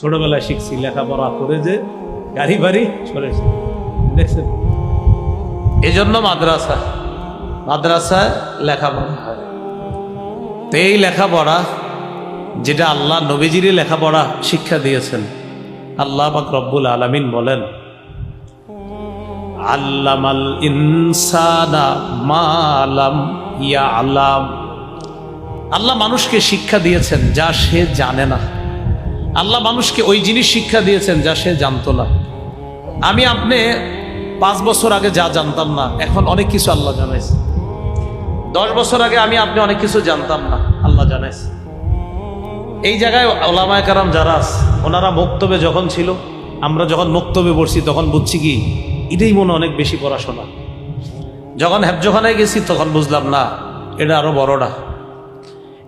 ছোটবেলায় শিখছি, লেখাপড়া করে যে গাড়ি বাড়ি চলেছে দেখছেন এই জন্য মাদ্রাসা, মাদ্রাসায় লেখাপড়া হয়। এই লেখাপড়া, যেটা আল্লাহ নবীজিরই লেখাপড়া শিক্ষা দিয়েছেন, আল্লাহ পাক রব্বুল আলামিন বলেন, আল্লামাল ইনসানা মালাম ইয়া আলাম আল্লাহ মানুষকে শিক্ষা দিয়েছেন, যা সে জানে না। আল্লাহ মানুষকে ওই জিনিস শিক্ষা দিয়েছেন যা সে জানতো না। আমি আপনি পাঁচ বছর আগে যা জানতাম না, এখন অনেক কিছু আল্লাহ জানাইছে। দশ বছর আগে আমি আপনি অনেক কিছু জানতাম না, আল্লাহ জানাইছে। এই জায়গায় ওলামায় কারাম যারা ওনারা বক্তব্যে যখন ছিল, আমরা যখন বক্তব্যে পড়ছি, তখন বুঝছি কি, এটাই মনে অনেক বেশি পড়াশোনা। যখন হেফজখানায় গেছি, তখন বুঝলাম না, এটা আরও বড়টা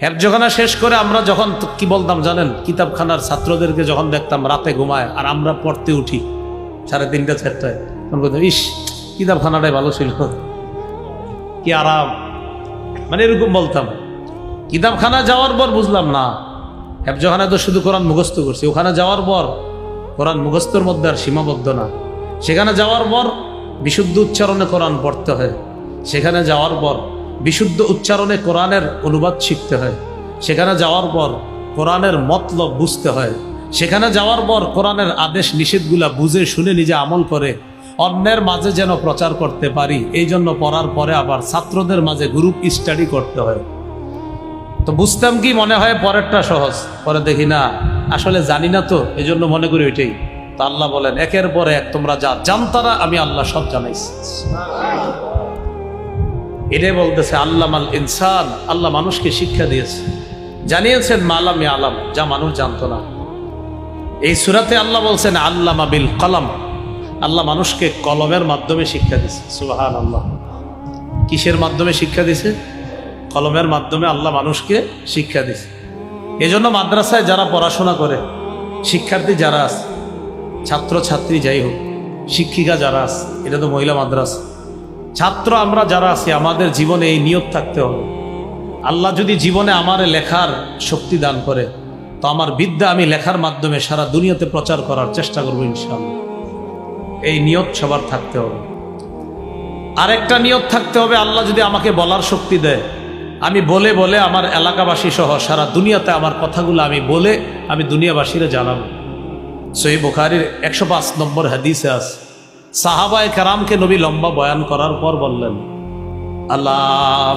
হেফজখানা শেষ করে আমরা যখন কি বলতাম জানেন? কিতাবখানার ছাত্রদেরকে যখন দেখতাম রাতে ঘুমায় আর আমরা পড়তে উঠি, সাড়ে তিনটা, চারটায়, তখন বলতাম, ইস, কিতাবখানাটাই ভালো ছিল। কি আরাম। মানে এরকম বলতাম। কিতাবখানা যাওয়ার পর বুঝলাম না। হেফজখানা তো শুধু কোরআন মুখস্থ করছি, ওখানে যাওয়ার পর কোরআন মুখস্থর মধ্যে আর সীমাবদ্ধ না। সেখানে যাওয়ার পর বিশুদ্ধ উচ্চারণে কোরআন পড়তে হয়। সেখানে যাওয়ার পর বিশুদ্ধ উচ্চারণে কোরআনের অনুবাদ শিখতে হয়। সেখানে যাওয়ার পর কোরআনের মতলব বুঝতে হয়। সেখানে যাওয়ার পর কোরআনের আদেশ নিষেধগুলা বুঝে শুনে নিজে আমল করে। অন্যের মাঝে যেন প্রচার করতে পারি, এই জন্য পড়ার পরে আবার ছাত্রদের মাঝে গ্রুপ স্টাডি করতে হয়। তো বুঝতাম কি মনে হয় পরেরটা সহজ। পরে দেখি না, আসলে জানি না তো এই জন্য মনে করি ওইটাই। তা আল্লাহ বলেন, একের পর এক তোমরা যা জানতারা আমি আল্লাহ সব জানাইছি। এটাই বলতেছে, আল্লামাল ইনসান, আল্লাহ মানুষকে শিক্ষা দিয়েছে। জানিয়েছেন, মালাম আলাম যা মানুষ জানতো না। এই সুরাতে আল্লাহ বলছেন, আল্লামা বিল কলম আল্লাহ মানুষকে কলমের মাধ্যমে শিক্ষা দিছে সুবাহান আল্লাহ কিসের মাধ্যমে শিক্ষা দিছে কলমের মাধ্যমে আল্লাহ মানুষকে শিক্ষা দিছে এজন্য মাদ্রাসায় যারা পড়াশোনা করে, শিক্ষার্থী যারা আছে ছাত্র ছাত্রী যাই হোক, শিক্ষিকা যারা আছে, এটা তো মহিলা মাদ্রাসা। ছাত্র আমরা যারা আছি, আমাদের জীবনে এই নিয়ত থাকতে হবে। আল্লাহ যদি জীবনে আমার লেখার শক্তি দান করে, তো আমার বিদ্যা আমি লেখার মাধ্যমে সারা দুনিয়াতে প্রচার করার চেষ্টা করব ইনশাআল্লাহ। এই নিয়ত সবার থাকতে হবে। আরেকটা নিয়ত থাকতে হবে, আল্লাহ যদি আমাকে বলার শক্তি দেয়, আমি বলে বলে আমার এলাকাবাসী সহ সারা দুনিয়াতে আমার কথাগুলো আমি বলে আমি দুনিয়াবাসীরা জানাব। সই বুখারির একশো পাঁচ নম্বর হাদিসে আছে সাহাবায় কারামকে নবী লম্বা বয়ান করার পর বললেন, আল্লাহ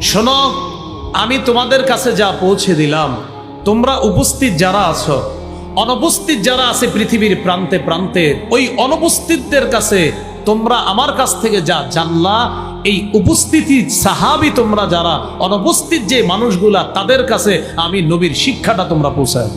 শোনো, আমি তোমাদের কাছে যা পৌঁছে দিলাম, তোমরা উপস্থিত যারা আছো, অনুপস্থিত যারা আছে পৃথিবীর প্রান্তে প্রান্তে, ওই অনুপস্থিতদের কাছে তোমরা আমার কাছ থেকে যা জানলা এই উপস্থিতি সাহাবি তোমরা যারা, অনুপস্থিত যে মানুষগুলা, তাদের কাছে আমি নবীর শিক্ষাটা তোমরা পৌঁছায়।